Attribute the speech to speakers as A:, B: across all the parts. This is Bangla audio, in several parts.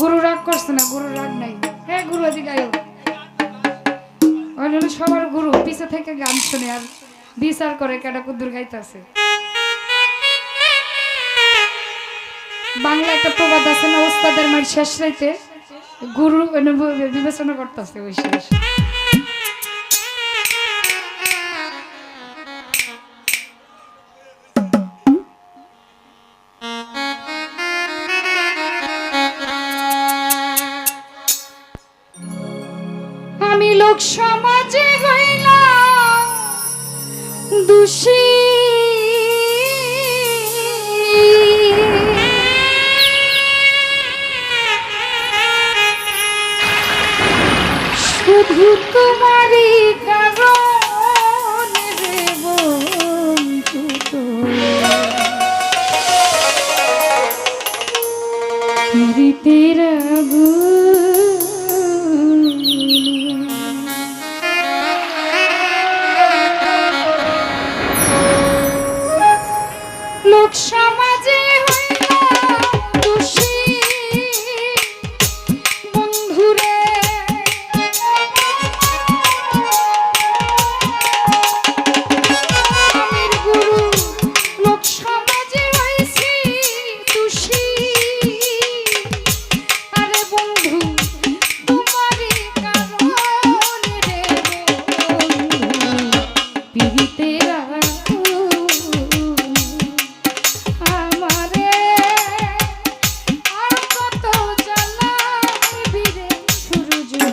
A: গুরু রাগ করছে না, গুরু রাগ নাই। হ্যাঁ গুরু আজি ওই হলো সবার গুরু পিছে থেকে গান শুনে আর বিচার করে কেটা কুদ্দুর গাইতেছে। বাংলা একটা প্রবাদ আছে না, ওস্তাদের মার শেষ রাইতে গুরু বিবেচনা করতেছে ওই শেষ। লোক সমাজে হইল দোষী। শুধু তোমারই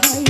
A: হয়